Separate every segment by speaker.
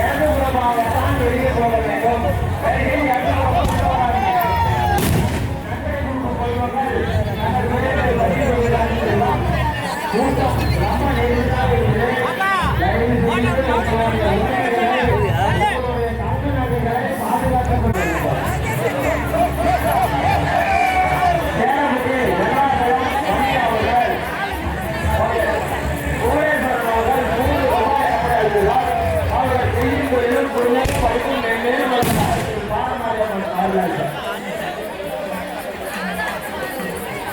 Speaker 1: ஏகபுரமாக தான் வெளியே போக வேண்டும்.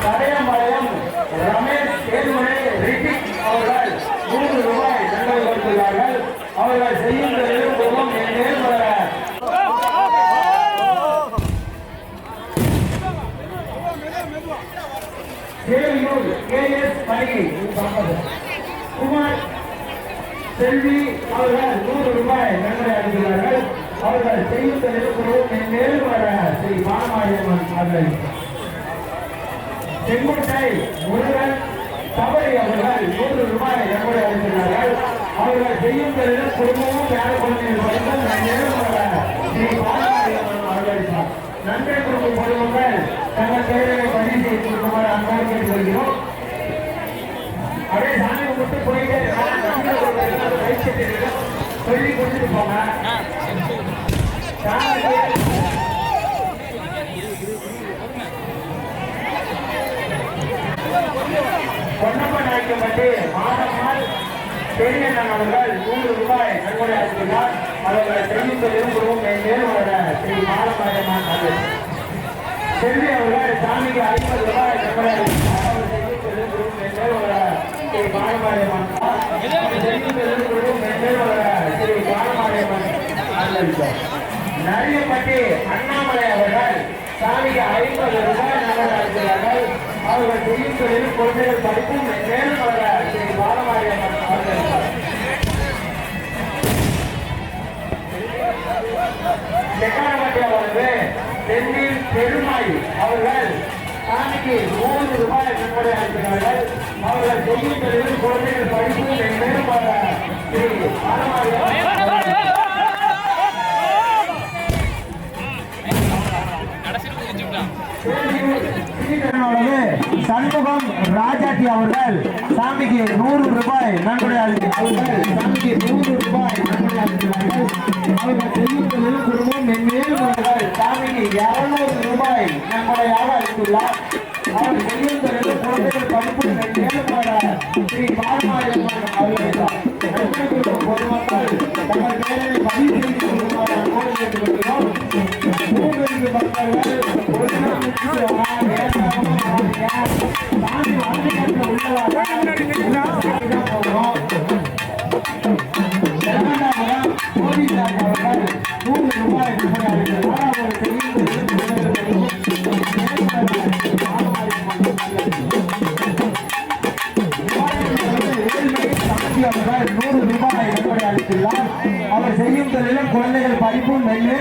Speaker 1: கடையம்பாளையம் ரமேஷ் தேர்மலை ரித்திக் அவர்கள் நூறு ரூபாய் நன்மை கொடுத்துள்ளார்கள். அவர்கள் செய்யும் தொழிலும் குடும்பம் மேலும் குமார் செல்வி அவர்கள் நூறு ரூபாய் நன்மை அளிக்கிறார்கள் அவர்கள் செய்யும் தொழிலும் குடும்பம் மேலும் வளர ஸ்ரீ பானமாரியம்மன் அவர்கள் செங்குட்டை முருகன் தவறி அவர்கள் நூறு ரூபாய் எப்படி அளித்துள்ளார்கள் அவர்கள் செய்யும் தொழிலும் குடும்பமும் பேர குழந்தைகள் ஸ்ரீ நன்மை குடும்ப பொதுமக்கள் தங்கள் பெயர்களை பதிவு செய்து கொடுக்குமாறு அன்பாக கேட்டுக்கொள்கிறோம். அப்படியே சாமி கும்பிட்டு போயிட்டு இருக்கலாம். சொல்லி கொடுத்துட்டு போங்க சாமிக்கு பொன்னப்ப நாய்க்கப்பட்டு மாதம்மாள் பெரியண்ணன் அவர்கள் நூறு ரூபாய் நன்கொடை அளித்துள்ளார். அவர்களை செய்யும் தொழிலும் குடும்பம் மேலும் ஸ்ரீ மாலமாயமான் அவர்கள் செல்வி அவர்கள் சாமிக்கு ஐம்பது ரூபாய் நன்கொடை அளித்துள்ளார். அவர் செய்யும் தொழிலும் குடும்பம் மேலும் ஸ்ரீ மாலமாயமான் அவர் செய்யும் தொழிலும் குடும்பம் மேலும் வர ஸ்ரீ மாலமாயமான் அவர்கள் நரியப்பட்டி அண்ணாமலை அவர்கள் சாமிக்கு ஐம்பது ரூபாய் நன்கொடை அளித்துள்ளார்கள். அவர்கள் செய்யும் தொழில் குழந்தைகள் படிப்பும் மேலும் வர ஸ்ரீ பாலமாரியம்மன் அவர்கள் செக்காரமட்டி அவர்கள் தென்னில் பெருமாள் அவர்கள் சாமிக்கு மூன்று ரூபாய் நன்கொடை அளிக்கிறார்கள். அவர்கள் செய்யும் தொழில் குழந்தைகள் படிப்பும் மேலும் வர ஸ்ரீ பாலமாரியம்மன் அவர்கள் சண்முகம் ராஜாஜி அவர்கள் சாமிக்கு நூறு ரூபாய் நன்கொடை அளிக்கிறார்கள் சாமிக்கு நூறு ரூபாய் நன்கொடை அளிக்கிறார்கள் அவர்கள் செய்யும் குடும்பம் மென்மேலும் சாமிக்கு இருநூறு ரூபாய் நன்கொடையாக அளித்துள்ளார் அவர் செய்யும் குழந்தைகள் படிப்பு மென்மேலும்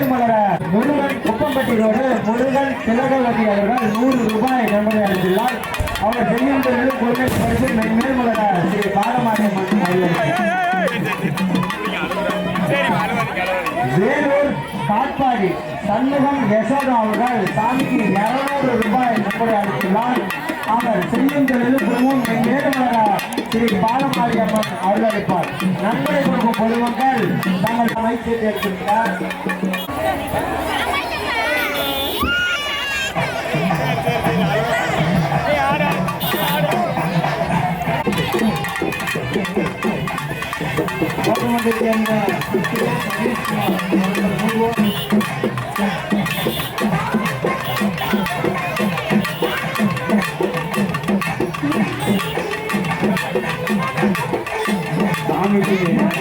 Speaker 1: படிப்பும் முருகன் குப்பம்பட்டி ரோடு முருகன் திலகவதி அவர்கள் நூறு ரூபாய் நன்கொடை அளித்துள்ளார். அவர் செய்யும் பொழுது குழந்தைகள் பரிசு மேல்மலர ஸ்ரீ பாலமாரியம்மன் மற்றும் வேலூர் காட்பாடி சண்முகம் யசோதா அவர்கள் சாமிக்கு இருநூறு ரூபாய் நன்கொடை அளித்துள்ளார். அவர் செய்யும் தொழில் குடும்பம் மேல்மலர திரு ஸ்ரீ பாலமாரியம்மன் அருளளிப்பார் நன்மை கொடுக்கும் பொதுமக்கள் தங்கள் அமைச்சர் எடுத்துள்ளார் கவர்மெண்ட் சாமிக்கு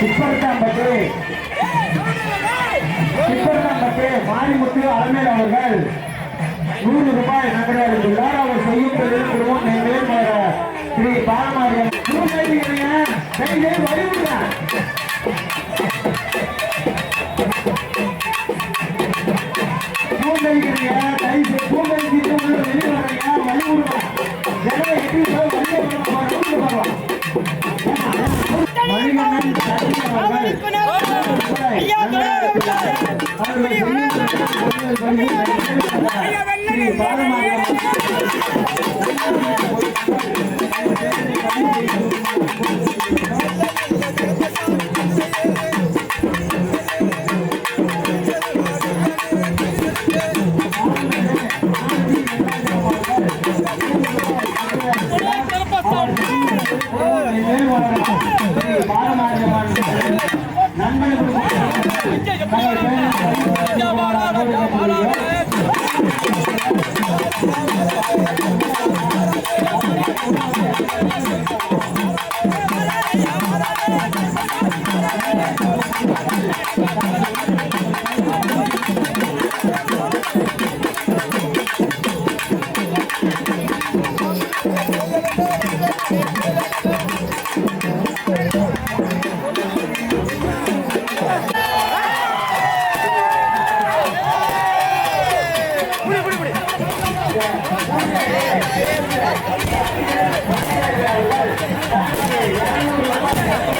Speaker 1: சிப்பரத்தாம்பட்டு சிப்பரத்தாம்பட்டு மாரிமுத்து அலமேல் அவர்கள் நூறு ரூபாய் நகரை அளித்துள்ளார் அவர் செய்யும் தொழில் குடும்பம் மேல் ஸ்ரீ பாலமாரியம் வழிவிடுறேன் Obrigado, Maria. ஸ்ரீ பாலமாரியம்